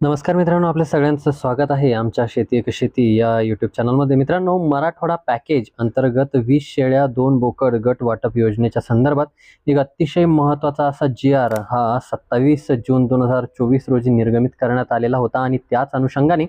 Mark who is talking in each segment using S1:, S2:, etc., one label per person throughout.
S1: नमस्कार मित्रांनो आपल्या सगळ्यांचं स्वागत आहे आमच्या शेती एक शेती या यूट्यूब चॅनलमध्ये मित्रांनो मराठवाडा पॅकेज अंतर्गत वीस शेळ्या दोन बोकड गट वाटप योजनेच्या संदर्भात एक अतिशय महत्त्वाचा असा जी आर हा सत्तावीस जून दोन हजार चोवीस रोजी निर्गमित करण्यात आलेला होता आणि त्याच अनुषंगाने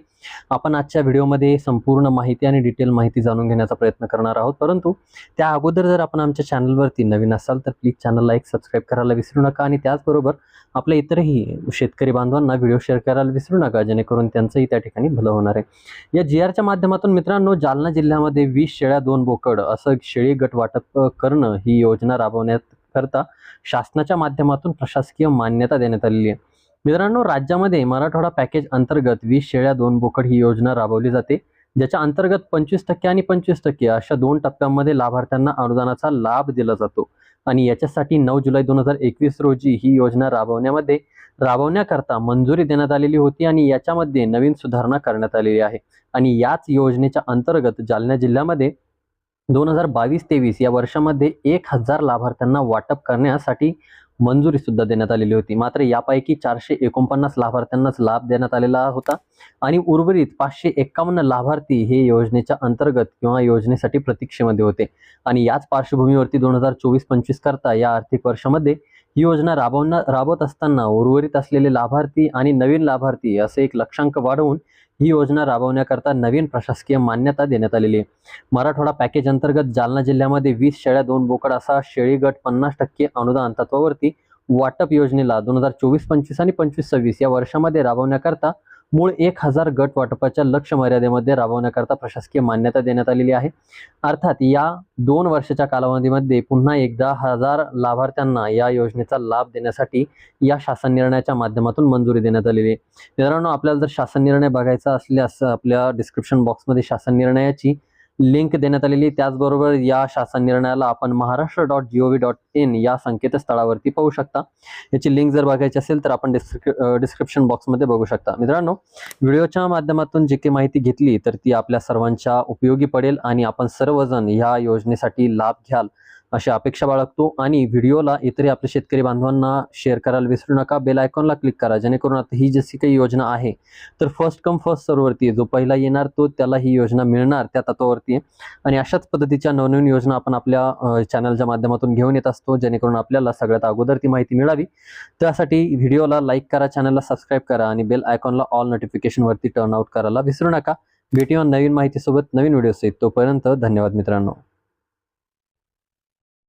S1: आपण आजच्या व्हिडिओमध्ये संपूर्ण माहिती आणि डिटेल माहिती जाणून घेण्याचा प्रयत्न करणार आहोत. परंतु त्या अगोदर जर आपण आमच्या चॅनलवरती नवीन असाल तर प्लीज चॅनलला एक सबस्क्राईब करायला विसरू नका आणि त्याचबरोबर आपल्या इतरही शेतकरी बांधवांना व्हिडिओ शेअर करायला विसरू नका जेणेकरून त्यांचंही त्या ठिकाणी भलं होणार आहे. या जी आरच्या माध्यमातून मित्रांनो जालना जिल्ह्यामध्ये वीस शेळ्या दोन बोकड असं शेळी गट वाटप करणं ही योजना राबवण्यात करता शासनाच्या माध्यमातून प्रशासकीय मान्यता देण्यात आलेली आहे. मित्रांनो राज्यामध्ये मराठवाडा पॅकेज अंतर्गत वीस शेळ्या दोन बोकड ही योजना राबवली जाते. ज्याच्या अंतर्गत पंचवीस टक्के आणि पंचवीस टक्के अशा दोन टप्प्यांमध्ये लाभार्थ्यांना अनुदानाचा लाभ दिला जातो. आणि याच्यासाठी नऊ जुलै दोन हजार एकवीस रोजी ही योजना राबवण्यामध्ये राबवण्याकरता मंजुरी देण्यात आलेली होती आणि याच्यामध्ये नवीन सुधारणा करण्यात आलेली आहे. आणि याच योजनेच्या अंतर्गत जालना जिल्ह्यामध्ये दोन हजार बावीस तेवीस या वर्षामध्ये एक हजार लाभार्थ्यांना वाटप करण्यासाठी मंजुरी सुद्धा देण्यात आलेली होती. मात्र यापैकी चारशे एकोणपन्नास लाभार्थ्यांनाच लाभ देण्यात आलेला होता. आणि उर्वरित पाचशे एक्कावन्न लाभार्थी हे योजनेच्या अंतर्गत किंवा योजनेसाठी प्रतीक्षेमध्ये होते. आणि याच पार्श्वभूमीवरती दोन हजार चोवीस पंचवीस करता या आर्थिक वर्षामध्ये ही योजना राबवणार राबवत असताना उर्वरित असलेले लाभार्थी आणि नवीन लाभार्थी असे एक लक्षांक वाढवून ही योजना राबवण्याकरता नवीन प्रशासकीय मान्यता देण्यात आलेली आहे. मराठवाडा पॅकेज अंतर्गत जालना जिल्ह्यामध्ये वीस शेळ्या दोन बोकड असा शेळी गट पन्नास टक्के अनुदान तत्वावरती वाटप योजनेला दोन हजार चोवीस पंचवीस आणि पंचवीस सव्वीस या वर्षामध्ये राबवण्याकरता मूळ एक हजार गट वाटपाच्या लक्ष मर्यादेमध्ये राबवण्याकरता प्रशासकीय मान्यता देण्यात आलेली आहे. अर्थात या दोन वर्षाच्या कालावधीमध्ये पुन्हा एकदा हजार लाभार्थ्यांना या योजनेचा लाभ देण्यासाठी या शासन निर्णयाच्या माध्यमातून मंजुरी देण्यात आलेली आहे. मित्रांनो आपल्याला जर शासन निर्णय बघायचा असल्यास आपल्या डिस्क्रिप्शन बॉक्समध्ये शासन निर्णयाची लिंक देण्यात आलेली त्याचबरोबर या शासन निर्णयाला आपण Maharashtra dot G O V dot in या संकेतस्थळावरती पाहू शकता. याची लिंक जर बघायची असेल तर आपण डिस्क्रि डिस्क्रिप्शन बॉक्समध्ये बघू शकता. मित्रांनो व्हिडिओच्या माध्यमातून जी काही माहिती घेतली तर ती आपल्या सर्वांच्या उपयोगी पडेल आणि आपण सर्वजण ह्या योजनेसाठी लाभ घ्याल. अशी अपेक्षा बाळगतो आणि व्हिडिओला इतरही आपल्या शेतकरी बांधवांना शेअर करायला विसरू नका. बेल आयकॉनला क्लिक करा. जेणेकरून आता ही जशी काही योजना आहे तर फर्स्ट कम फर्स्ट सर्ववरती आहे. जो पहिला येणार तो त्याला ही योजना मिळणार त्या तत्वावरती आहे. आणि अशाच पद्धतीच्या नवनवीन योजना आपण आपल्या चॅनलच्या माध्यमातून घेऊन येत असतो. जेणेकरून आपल्याला सगळ्यात अगोदर ती माहिती मिळावी. त्यासाठी व्हिडिओला लाईक करा चॅनलला सबस्क्राईब करा आणि बेल आयकॉनला ऑल नोटिफिकेशनवरती टर्न आउट करायला विसरू नका. भेटी नवीन माहितीसोबत नवीन व्हिडिओ तोपर्यंत धन्यवाद मित्रांनो.